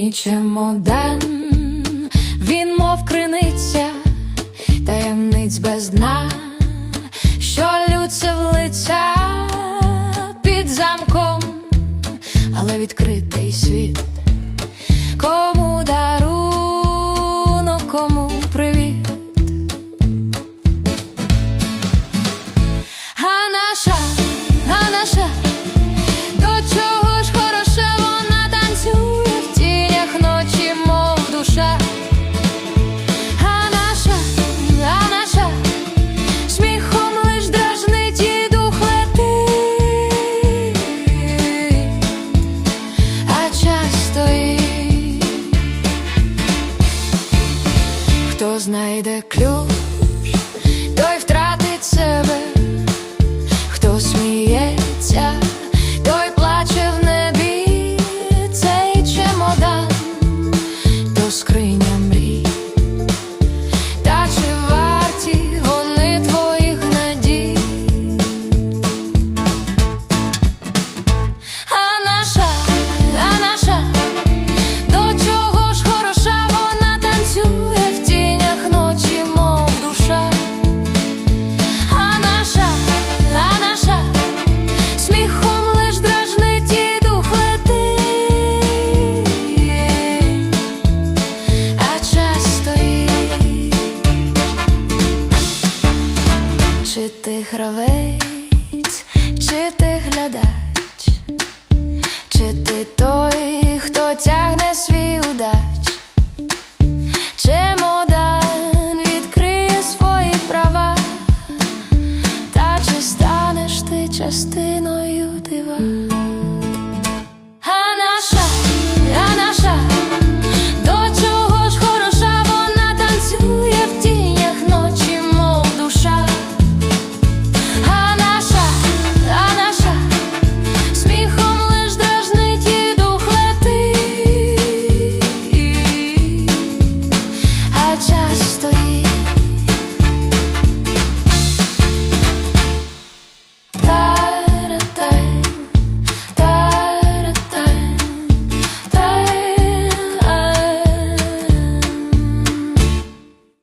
мій чемодан, він мов криниця, таємниць без дна, що лються в лиця під замком, але відкритий світ кому да. Хто знайде ключ, той втратить себе. ти гравець, чи ти глядач? just